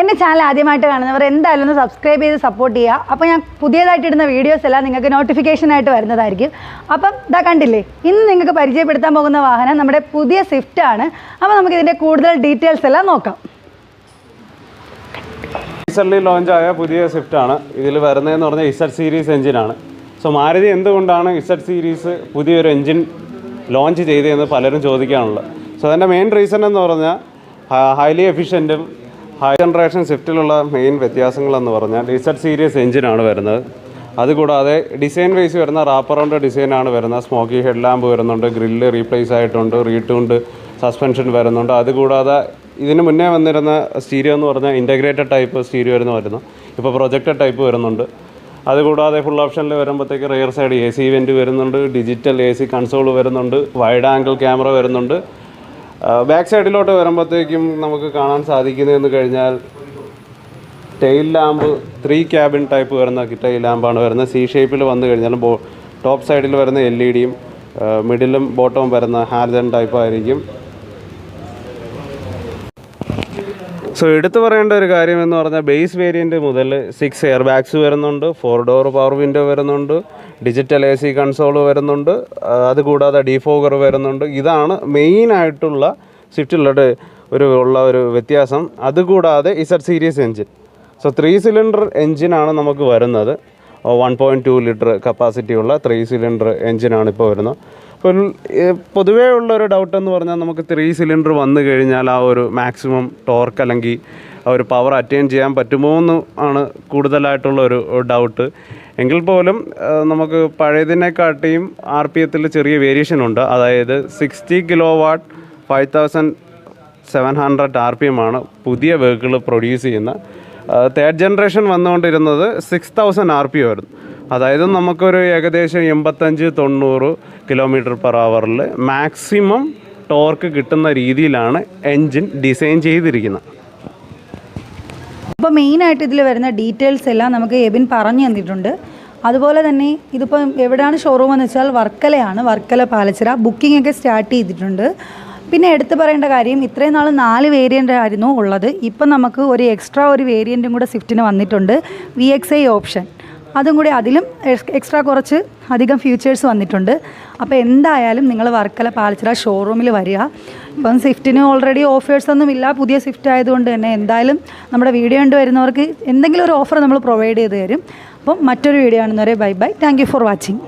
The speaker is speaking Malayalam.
എന്റെ ചാനൽ ആദ്യമായിട്ട് കാണുന്നവർ എന്തായാലും ഒന്ന് സബ്സ്ക്രൈബ് ചെയ്ത് സപ്പോർട്ട് ചെയ്യുക. അപ്പോൾ ഞാൻ പുതിയതായിട്ട് ഇടുന്ന വീഡിയോസ് എല്ലാം നിങ്ങൾക്ക് നോട്ടിഫിക്കേഷനായിട്ട് വരുന്നതായിരിക്കും. അപ്പം ഇതാ കണ്ടില്ലേ? ഇന്ന് നിങ്ങൾക്ക് പരിചയപ്പെടുത്താൻ പോകുന്ന വാഹനം നമ്മുടെ പുതിയ സ്വിഫ്റ്റ് ആണ്. അപ്പോൾ നമുക്ക് ഇതിന്റെ കൂടുതൽ ഡീറ്റെയിൽസ് എല്ലാം നോക്കാം. റീസെന്റ്ലി ലോഞ്ചായ പുതിയ സ്വിഫ്റ്റ് ആണ്. ഇതിൽ വരുന്നതെന്ന് പറഞ്ഞാൽ ഇസഡ് സീരീസ് എഞ്ചിനാണ് സോ മാരുതി എന്തുകൊണ്ടാണ് ഇസഡ് സീരീസ് പുതിയൊരു എഞ്ചിൻ ലോഞ്ച് ചെയ്തതെന്ന് പലരും ചോദിക്കാനുള്ളത്. സോ അതിന്റെ മെയിൻ റീസൺ എന്ന് പറഞ്ഞാൽ ഹൈലി എഫിഷ്യന്റും ഹൈ ജനറേഷൻ സ്വിഫ്റ്റിലുള്ള മെയിൻ വ്യത്യാസങ്ങളെന്ന് പറഞ്ഞാൽ ഡിസഡ് സീരീസ് എഞ്ചിനാണ് വരുന്നത്. അതുകൂടാതെ ഡിസൈൻ വൈസ് വരുന്ന റാപ്പറൗണ്ട് ഡിസൈനാണ് വരുന്നത്. സ്മോക്കി ഹെഡ് ലാമ്പ് വരുന്നുണ്ട് ഗ്രില്ല് റീപ്ലേസ് ആയിട്ടുണ്ട് റീട്യൂണ്ട് സസ്പെൻഷൻ വരുന്നുണ്ട്. അതുകൂടാതെ ഇതിന് മുന്നേ വന്നിരുന്ന സ്റ്റീരിയോ എന്ന് പറഞ്ഞാൽ ഇന്റഗ്രേറ്റഡ് ടൈപ്പ് സ്റ്റീരിയോ വരുന്ന വരുന്നു ഇപ്പോൾ പ്രൊജക്റ്റഡ് ടൈപ്പ് വരുന്നുണ്ട്. അതുകൂടാതെ ഫുൾ ഓപ്ഷനിൽ വരുമ്പോഴത്തേക്ക് rear side A C vent വരുന്നുണ്ട് ഡിജിറ്റൽ എ സി കൺസോൾ വരുന്നുണ്ട് വൈഡ് ആംഗിൾ ക്യാമറ വരുന്നുണ്ട്. ബാക്ക് സൈഡിലോട്ട് വരുമ്പോഴത്തേക്കും നമുക്ക് കാണാൻ സാധിക്കുന്നതെന്ന് കഴിഞ്ഞാൽ tail lamp three cabin type വരുന്ന ടെയിൽ ലാമ്പാണ് വരുന്നത്. സി ഷേപ്പിൽ വന്നു കഴിഞ്ഞാൽ ടോപ്പ് സൈഡിൽ വരുന്ന എൽ ഇ ഡിയും മിഡിലും ബോട്ടവും വരുന്ന ഹാർജൻ ടൈപ്പ് ആയിരിക്കും. സോ എടുത്തു പറയേണ്ട ഒരു കാര്യം എന്ന് പറഞ്ഞാൽ ബേസ് വേരിയന്റ് മുതൽ സിക്സ് എയർ ബാഗ്സ് വരുന്നുണ്ട് ഫോർ ഡോർ പവർ വിൻഡോ വരുന്നുണ്ട് ഡിജിറ്റൽ എ സി കൺസോൾ വരുന്നുണ്ട് അതുകൂടാതെ ഡിഫോഗർ വരുന്നുണ്ട്. ഇതാണ് മെയിനായിട്ടുള്ള സ്വിഫ്റ്റിലുള്ള ഒരു ഉള്ള ഒരു വ്യത്യാസം. അതുകൂടാതെ Z series engine so three cylinder എൻജിനാണ് നമുക്ക് വരുന്നത്. One point two litre capacity ഉള്ള ത്രീ സിലിണ്ടർ എൻജിനാണ് ഇപ്പോൾ വരുന്നത്. അപ്പോൾ പൊതുവേ ഉള്ള ഒരു ഡൗട്ട് എന്ന് പറഞ്ഞാൽ നമുക്ക് ത്രീ സിലിണ്ടർ വന്നു കഴിഞ്ഞാൽ ആ ഒരു മാക്സിമം ടോർക്ക് അല്ലെങ്കിൽ ആ ഒരു പവർ അറ്റൈൻ ചെയ്യാൻ പറ്റുമോ എന്ന് ആണ് കൂടുതലായിട്ടുള്ള ഒരു ഡൗട്ട് എങ്കിൽ പോലും നമുക്ക് പഴയതിനെക്കാട്ടിയും ആർ പി എത്തിൽ ചെറിയ വേരിയേഷൻ ഉണ്ട്. അതായത് sixty kilo watt five thousand seven hundred R P M ആണ് പുതിയ വെഹിക്കിൾ പ്രൊഡ്യൂസ് ചെയ്യുന്ന. തേർഡ് ജനറേഷൻ വന്നുകൊണ്ടിരുന്നത് സിക്സ് തൗസൻഡ് ആർ പി ആയിരുന്നു. അതായത് നമുക്കൊരു ഏകദേശം എൺപത്തഞ്ച് തൊണ്ണൂറ് കിലോമീറ്റർ പെർ അവറിൽ മാക്സിമം ടോർക്ക് കിട്ടുന്ന രീതിയിലാണ് എൻജിൻ ഡിസൈൻ ചെയ്തിരിക്കുന്നത്. അപ്പോൾ മെയിനായിട്ട് ഇതിൽ വരുന്ന ഡീറ്റെയിൽസ് എല്ലാം നമുക്ക് എബിൻ പറഞ്ഞു തന്നിട്ടുണ്ട്. അതുപോലെ തന്നെ ഇതിപ്പോൾ എവിടെയാണ് ഷോറൂം എന്ന് വെച്ചാൽ വർക്കലയാണ് വർക്കല പാലച്ചിറ. ബുക്കിംഗ് ഒക്കെ സ്റ്റാർട്ട് ചെയ്തിട്ടുണ്ട്. പിന്നെ എടുത്തു പറയേണ്ട കാര്യം ഇത്രയും നാൾ നാല് വേരിയന്റ് ആയിരുന്നു ഉള്ളത്. ഇപ്പം നമുക്ക് ഒരു എക്സ്ട്രാ ഒരു വേരിയന്റും കൂടെ സ്വിഫ്റ്റിന് വന്നിട്ടുണ്ട്. വി എക്സ് ഐ ഓപ്ഷൻ അതും കൂടി അതിലും എക്സ്ട്രാ കുറച്ച് അധികം ഫീച്ചേഴ്സ് വന്നിട്ടുണ്ട്. അപ്പോൾ എന്തായാലും നിങ്ങൾ വർക്കല പാലച്ചിറ ഷോറൂമിൽ വരിക. ഇപ്പം സ്വിഫ്റ്റിന് ഓൾറെഡി ഓഫേഴ്സ് ഒന്നും ഇല്ല. പുതിയ സ്വിഫ്റ്റ് ആയതുകൊണ്ട് തന്നെ എന്തായാലും നമ്മുടെ വീഡിയോ കണ്ട് വരുന്നവർക്ക് എന്തെങ്കിലും ഒരു ഓഫർ നമ്മൾ പ്രൊവൈഡ് ചെയ്ത് തരും. അപ്പം മറ്റൊരു വീഡിയോ കാണുന്നവരെ bye bye thank for watching